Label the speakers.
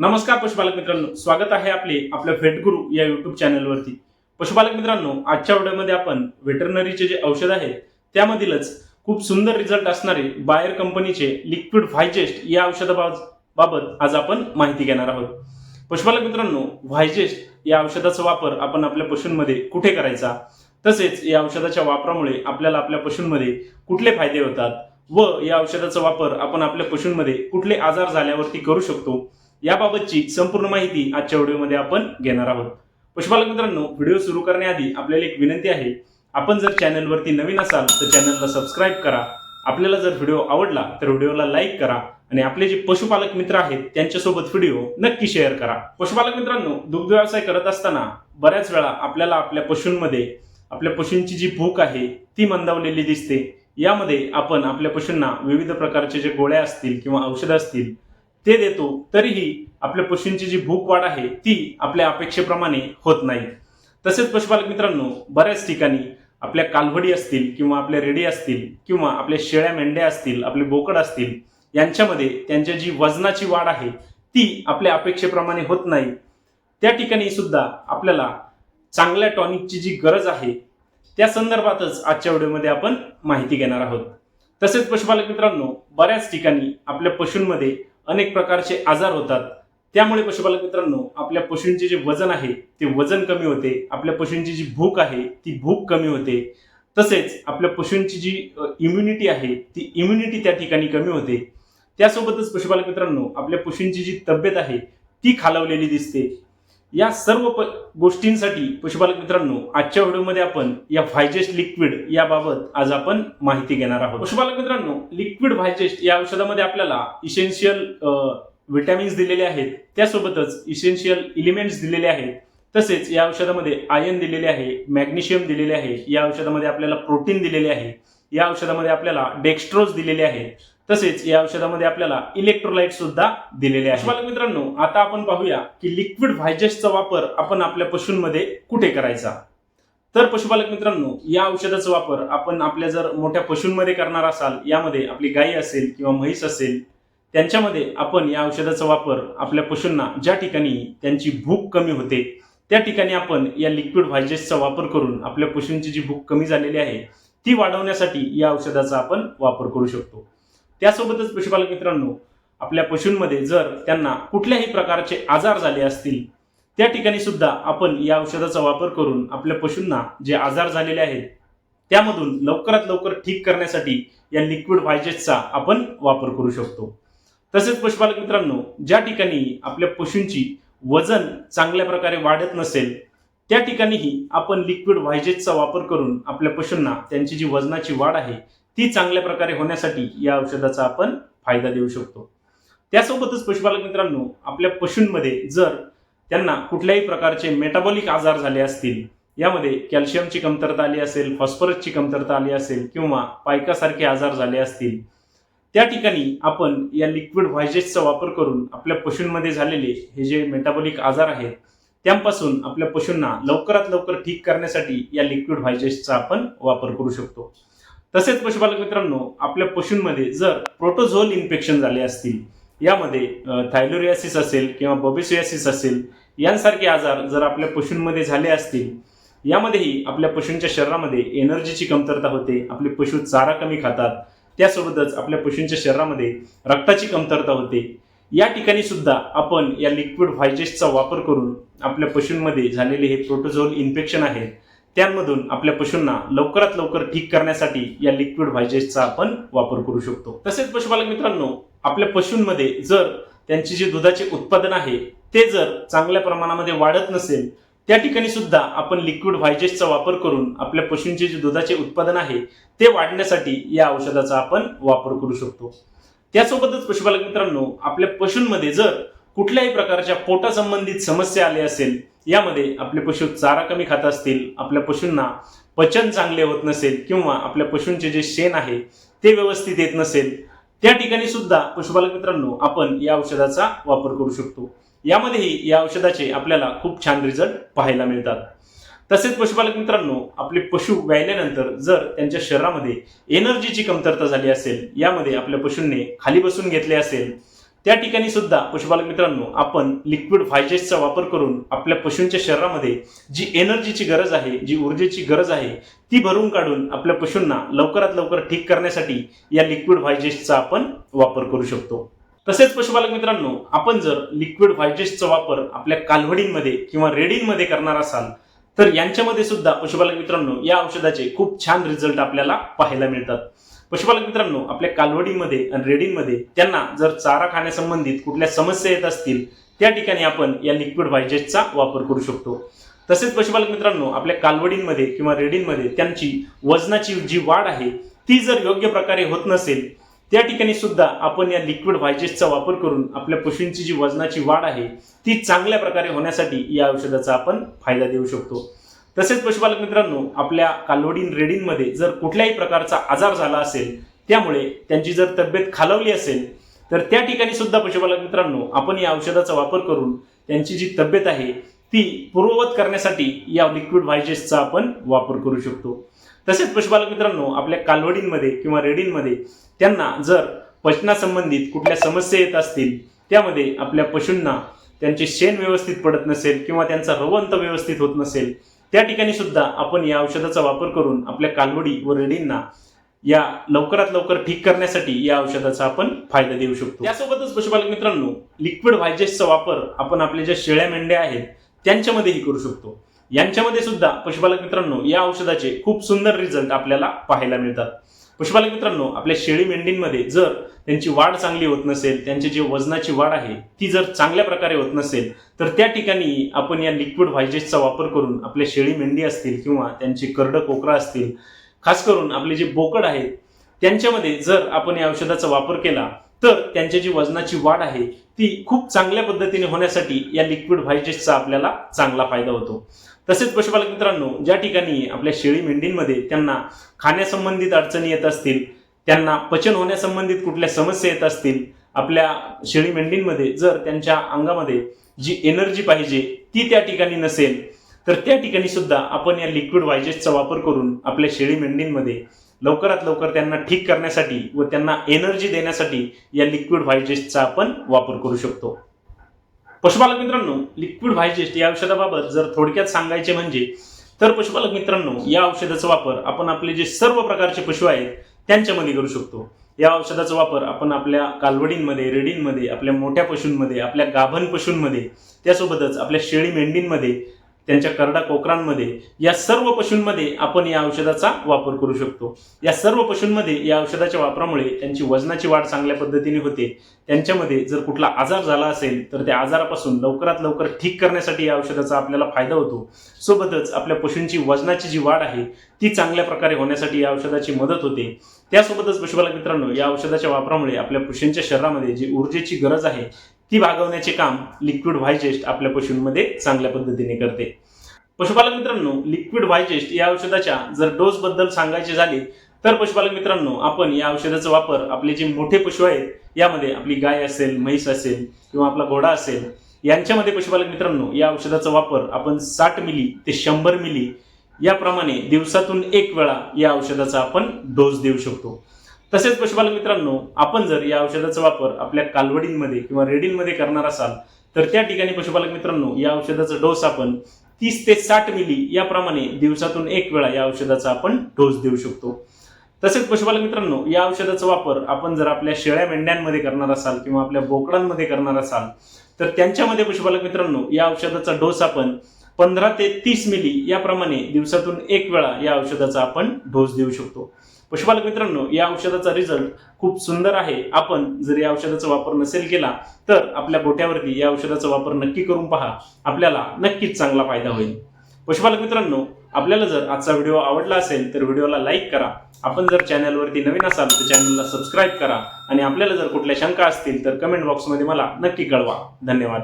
Speaker 1: नमस्कार पशुपालक मित्रांनो स्वागत आहे आपले आपल्या फेटगुरु या युट्यूब चॅनलवरती पशुपालक मित्रांनो आजच्या व्हिडिओमध्ये आपण व्हेटरनरीचे जे औषध आहे त्यामधीलच खूप सुंदर रिझल्ट असणारे बायर कंपनीचे लिक्विड व्हायजेस्ट या औषधाबाबत आज आपण माहिती घेणार आहोत. पशुपालक मित्रांनो व्हायजेस्ट या औषधाचा वापर आपण आपल्या पशूंमध्ये कुठे करायचा? तसेच या औषधाच्या वापरामुळे आपल्याला आपल्या पशूंमध्ये कुठले फायदे होतात? व या औषधाचा वापर आपण आपल्या पशूंमध्ये कुठले आजार झाल्यावरती करू शकतो? याबाबतची संपूर्ण माहिती आजच्या व्हिडिओमध्ये आपण घेणार आहोत. पशुपालक मित्रांनो व्हिडिओ सुरू करण्याआधी आपल्याला एक विनंती आहे. आपण जर चॅनलवरती नवीन असाल तर चॅनलला सबस्क्राईब करा. आपल्याला जर व्हिडिओ आवडला तर व्हिडिओला लाईक करा आणि आपले जे पशुपालक मित्र आहेत त्यांच्यासोबत व्हिडिओ नक्की शेअर करा. पशुपालक मित्रांनो दुग्ध व्यवसाय करत असताना बऱ्याच वेळा आपल्याला आपल्या पशूंमध्ये आपल्या पशूंची जी भूक आहे ती मंदावलेली दिसते. यामध्ये आपण आपल्या पशूंना विविध प्रकारचे जे गोळ्या असतील किंवा औषधं असतील ते देतो तरीही आपल्या पशूंची जी भूक वाढ आहे ती आपल्या अपेक्षेप्रमाणे होत नाही. तसेच पशुपालक मित्रांनो बऱ्याच ठिकाणी आपल्या कालवडी असतील किंवा आपल्या रेडी असतील किंवा आपल्या शेळ्या मेंढ्या असतील आपले बोकड असतील यांच्यामध्ये त्यांच्या जी वजनाची वाढ आहे ती आपल्या अपेक्षेप्रमाणे होत नाही. त्या ठिकाणी सुद्धा आपल्याला चांगल्या टॉनिकची जी गरज आहे त्या संदर्भातच आजच्या व्हिडिओमध्ये आपण माहिती घेणार आहोत. तसेच पशुपालक मित्रांनो बऱ्याच ठिकाणी आपल्या पशूंमध्ये अनेक प्रकारचे आजार होतात. त्यामुळे पशुपालक मित्रांनो आपल्या पशूंचे जे वजन आहे ते वजन कमी होते. आपल्या पशूंची जी भूक आहे ती भूक कमी होते. तसेच आपल्या पशूंची जी इम्युनिटी आहे ती इम्युनिटी त्या ठिकाणी कमी होते. त्यासोबतच पशुपालक मित्रांनो आपल्या पशूंची जी तब्येत आहे ती खालावलेली दिसते. या सर्व प गोष्टींसाठी पशुपालक मित्रांनो आजच्या व्हिडिओमध्ये आपण या व्हायजेस्ट लिक्विड याबाबत आज आपण माहिती घेणार आहोत. पशुपालक मित्रांनो लिक्विड व्हायजेस्ट या औषधामध्ये आपल्याला इसेन्शियल व्हिटॅमिन्स दिलेले आहेत. त्यासोबतच इसेन्शियल इलिमेंट्स दिलेले आहेत. तसेच या औषधामध्ये आयर्न दिलेले आहे मॅग्नेशियम दिलेले आहे. या औषधामध्ये आपल्याला प्रोटीन दिलेले आहे. या औषधामध्ये आपल्याला डेक्स्ट्रोज दिलेले आहे. तसेच या औषधामध्ये आपल्याला इलेक्ट्रोलाइट सुद्धा दिलेले आहे. पशुपालक मित्रांनो आता आपण पाहूया की लिक्विड व्हायजेस्टचा वापर आपण आपल्या पशूंमध्ये कुठे करायचा? तर पशुपालक मित्रांनो या औषधाचा वापर आपण आपल्या जर मोठ्या पशूंमध्ये करणार असाल यामध्ये आपली गाई असेल किंवा म्हैस असेल त्यांच्यामध्ये आपण या औषधाचा वापर आपल्या पशूंना ज्या ठिकाणी त्यांची भूक कमी होते त्या ठिकाणी आपण या लिक्विड व्हायजेसचा वापर करून आपल्या पशूंची जी भूक कमी झालेली आहे ती वाढवण्यासाठी या औषधाचा आपण वापर करू शकतो. त्यासोबतच पशुपालक मित्रांनो आपल्या पशूंमध्ये जर त्यांना कुठल्याही प्रकारचे आजार झाले असतील त्या ठिकाणी सुद्धा आपण या औषधाचा वापर करून आपल्या पशूंना जे आजार झालेले आहेत त्यामधून लवकरात लवकर ठीक करण्यासाठी या लिक्विड व्हायजेसचा आपण वापर करू शकतो. तसेच पशुपालक मित्रांनो ज्या ठिकाणी आपल्या पशूंची वजन चांगल्या प्रकारे वाढत नसेल त्या ठिकाणीही आपण लिक्विड व्हायजेसचा वापर करून आपल्या पशूंना त्यांची जी वजनाची वाढ आहे ती चांगल्या प्रकारे होण्यासाठी या औषधाचा आपण फायदा देऊ शकतो. त्यासोबतच पशुपालक मित्रांनो आपल्या पशूंमध्ये जर त्यांना कुठल्याही प्रकारचे मेटाबॉलिक आजार झाले असतील यामध्ये कॅल्शियमची कमतरता आली असेल फॉस्फरसची कमतरता आली असेल किंवा पायकासारखे आजार झाले असतील त्या ठिकाणी आपण या लिक्विड व्हायजेसचा वापर करून आपल्या पशूंमध्ये झालेले हे जे मेटाबॉलिक आजार आहेत त्यापासून आपल्या पशूंना लवकरात लवकर ठीक करण्यासाठी या लिक्विड व्हायजेसचा आपण वापर करू शकतो. तसेच पशुपालक मित्रांनो आपल्या पशूंमध्ये जर प्रोटोझोल इन्फेक्शन झाले असतील यामध्ये थायलोरियासिस असेल किंवा बॉबिसियासिस असेल यांसारखे आजार जर आपल्या पशूंमध्ये झाले असतील यामध्येही आपल्या पशूंच्या शरीरामध्ये एनर्जीची कमतरता होते आपले पशु चारा कमी खातात त्यासोबतच आपल्या पशूंच्या शरीरामध्ये रक्ताची कमतरता होते या ठिकाणी सुद्धा आपण या लिक्विड व्हायजेसचा वापर करून आपल्या पशूंमध्ये झालेले हे प्रोटोझोल इन्फेक्शन आहे त्यांमधून आपल्या पशूंना लवकरात लवकर ठीक करण्यासाठी या लिक्विड व्हायजेसचा आपण वापर करू शकतो. तसेच पशुपालक मित्रांनो आपल्या पशूंमध्ये जर त्यांचे जे दुधाचे उत्पादन आहे ते जर चांगल्या प्रमाणामध्ये वाढत नसेल त्या ठिकाणी सुद्धा आपण लिक्विड व्हायजेसचा वापर करून आपल्या पशूंचे जे दुधाचे उत्पादन आहे ते वाढण्यासाठी या औषधाचा आपण वापर करू शकतो. त्यासोबतच पशुपालक मित्रांनो आपल्या पशूंमध्ये जर कुठल्याही प्रकारच्या पोटासंबंधित समस्या आली असेल यामध्ये आपले पशु चारा कमी खात असतील आपल्या पशूंना पचन चांगले होत नसेल किंवा आपल्या पशूंचे जे शेण आहे ते व्यवस्थित येत नसेल त्या ठिकाणी सुद्धा पशुपालक मित्रांनो आपण या औषधाचा वापर करू शकतो. यामध्येही या औषधाचे आपल्याला खूप छान रिझल्ट पाहायला मिळतात. तसेच पशुपालक मित्रांनो आपले पशु व्यायल्यानंतर जर त्यांच्या शरीरामध्ये एनर्जीची कमतरता झाली असेल यामध्ये आपल्या पशूंनी खाली बसून घेतले असेल त्या ठिकाणी सुद्धा पशुपालक मित्रांनो आपण लिक्विड फायजेसचा वापर करून आपल्या पशूंच्या शरीरामध्ये जी एनर्जीची गरज आहे जी ऊर्जेची गरज आहे ती भरून काढून आपल्या पशूंना लवकरात लवकर ठीक करण्यासाठी या लिक्विड व्हायजेसचा आपण वापर करू शकतो. तसेच पशुपालक मित्रांनो आपण जर लिक्विड व्हायजेसचा वापर आपल्या कालवडींमध्ये किंवा रेडींमध्ये करणार असाल तर यांच्यामध्ये सुद्धा पशुपालक मित्रांनो या औषधाचे खूप छान रिझल्ट आपल्याला पाहायला मिळतात. पशुपालक मित्रांनो आपल्या कालवडीमध्ये आणि रेडींमध्ये त्यांना जर चारा खाण्यासंबंधित कुठल्या समस्या येत असतील त्या ठिकाणी आपण या लिक्विड व्हायजेसचा वापर करू शकतो. तसेच पशुपालक मित्रांनो आपल्या कालवडींमध्ये किंवा रेडींमध्ये त्यांची वजनाची जी वाढ आहे ती जर योग्य प्रकारे होत नसेल त्या ठिकाणी सुद्धा आपण या लिक्विड व्हायजेसचा वापर करून आपल्या पशूंची जी वजनाची वाढ आहे ती चांगल्या प्रकारे होण्यासाठी या औषधाचा आपण फायदा देऊ शकतो. तसेच पशुपालक मित्रांनो आपल्या कालोडीन रेडींमध्ये जर कुठल्याही प्रकारचा आजार झाला असेल त्यामुळे त्यांची जर तब्येत खालवली असेल तर त्या ठिकाणी सुद्धा पशुपालक मित्रांनो आपण या औषधाचा वापर करून त्यांची जी तब्येत आहे ती पूर्ववत करण्यासाठी या लिक्विड व्हायजेसचा आपण वापर करू शकतो. तसेच पशुपालक मित्रांनो आपल्या कालवडींमध्ये किंवा रेडींमध्ये त्यांना जर पचनासंबंधित कुठल्या समस्या येत असतील त्यामध्ये आपल्या पशूंना त्यांचे शेण व्यवस्थित पडत नसेल किंवा त्यांचा रवंत व्यवस्थित होत नसेल त्या ठिकाणी सुद्धा आपण या औषधाचा वापर करून आपल्या कालवडी व रेडींना या लवकरात लवकर ठीक करण्यासाठी या औषधाचा आपण फायदा देऊ शकतो. त्यासोबतच पशुपालक मित्रांनो लिक्विड व्हायजेसचा वापर आपण आपल्या ज्या शेळ्या मेंढ्या आहेत त्यांच्यामध्येही करू शकतो. यांच्यामध्ये सुद्धा पशुपालक मित्रांनो या औषधाचे खूप सुंदर रिझल्ट आपल्याला पाहायला मिळतात. पशुपालक मित्रांनो आपल्या शेळी मेंढींमध्ये जर त्यांची वाढ चांगली होत नसेल त्यांची जी वजनाची वाढ आहे ती जर चांगल्या प्रकारे होत नसेल तर त्या ठिकाणी आपण या लिक्विड व्हायजेसचा वापर करून आपल्या शेळी मेंढी असतील किंवा त्यांची करड कोकरा असतील खास करून आपले जे बोकड आहेत त्यांच्यामध्ये जर आपण या औषधाचा वापर केला तर त्यांची जी वजनाची वाढ आहे ती खूप चांगल्या पद्धतीने होण्यासाठी या लिक्विड व्हायजेसचा आपल्याला चांगला फायदा होतो. तसेच पशुपालक मित्रांनो ज्या ठिकाणी आपल्या शेळी मेंढींमध्ये त्यांना खाण्यासंबंधित अडचणी येत असतील त्यांना पचन होण्यासंबंधित कुठल्या समस्या येत असतील आपल्या शेळी मेंढींमध्ये जर त्यांच्या अंगामध्ये जी एनर्जी पाहिजे ती त्या ठिकाणी नसेल तर त्या ठिकाणी सुद्धा आपण या लिक्विड व्हायजेसचा वापर करून आपल्या शेळी मेंढींमध्ये लवकरात लवकर त्यांना ठीक करण्यासाठी व त्यांना एनर्जी देण्यासाठी या लिक्विड व्हायजेसचा आपण वापर करू शकतो. पशुपालक मित्रांनो लिक्विड व्हायजेस्ट या औषधाबाबत जर थोडक्यात सांगायचे म्हणजे तर पशुपालक मित्रांनो या औषधाचा वापर आपण आपले जे सर्व प्रकारचे पशु आहेत त्यांच्यामध्ये करू शकतो. या औषधाचा वापर आपण आपल्या कालवडींमध्ये रेडींमध्ये आपल्या मोठ्या पशूंमध्ये आपल्या गाभण पशूंमध्ये त्यासोबतच आपल्या शेळी मेंढींमध्ये त्यांच्या करडा कोकरांमध्ये या सर्व पशूंमध्ये आपण या औषधाचा वापर करू शकतो. या सर्व पशूंमध्ये या औषधाच्या वापरामुळे त्यांची वजनाची वाढ चांगल्या पद्धतीने होते. त्यांच्यामध्ये जर कुठला आजार झाला असेल तर त्या आजारापासून लवकरात लवकर ठीक करण्यासाठी या औषधाचा आपल्याला फायदा होतो. सोबतच आपल्या पशूंची वजनाची जी वाढ आहे ती चांगल्या प्रकारे होण्यासाठी या औषधाची मदत होते. त्यासोबतच पशुपालक मित्रांनो या औषधाच्या वापरामुळे आपल्या पशूंच्या शरीरामध्ये जी ऊर्जेची गरज आहे ती भागवण्याचे काम लिक्विड व्हायजेस्ट आपल्या पशूंमध्ये चांगल्या पद्धतीने करते. पशुपालक मित्रांनो लिक्विड व्हायजेस्ट या औषधाच्या जर डोस बद्दल सांगायचे झाले तर पशुपालक मित्रांनो आपण या औषधाचा वापर आपले जे मोठे पशु आहेत यामध्ये आपली गाय असेल म्हैस असेल किंवा आपला घोडा असेल यांच्यामध्ये पशुपालक मित्रांनो या औषधाचा वापर आपण साठ मिली ते शंभर मिली याप्रमाणे दिवसातून एक वेळा या औषधाचा आपण डोस देऊ शकतो. तसेच पशुपालक मित्रांनो आपण जर या औषधाचा वापर आपल्या कालवडींमध्ये किंवा रेडींमध्ये करणार असाल तर त्या ठिकाणी पशुपालक मित्रांनो या औषधाचा डोस आपण तीस ते साठ मिली याप्रमाणे दिवसातून एक वेळा या औषधाचा आपण डोस देऊ शकतो. तसेच पशुपालक मित्रांनो या औषधाचा वापर आपण जर आपल्या शेळ्या मेंढ्यांमध्ये करणार असाल किंवा आपल्या बोकडांमध्ये करणार असाल तर त्यांच्यामध्ये पशुपालक मित्रांनो या औषधाचा डोस आपण पंधरा ते तीस मिली याप्रमाणे दिवसातून एक वेळा या औषधाचा आपण डोस देऊ शकतो. पशुपालक मित्रांनो या औषधाचा रिझल्ट खूप सुंदर आहे. आपण जर या औषधाचा वापर नसेल केला तर आपल्या गोट्यावरती या औषधाचा वापर नक्की करून पहा. आपल्याला नक्कीच चांगला फायदा होईल. पशुपालक मित्रांनो आपल्याला जर आजचा व्हिडिओ आवडला असेल तर व्हिडिओला लाईक करा. आपण जर चॅनलवरती नवीन असाल तर चॅनलला सबस्क्राईब करा. आणि आपल्याला जर कुठल्या शंका असतील तर कमेंट बॉक्समध्ये मला नक्की कळवा. धन्यवाद.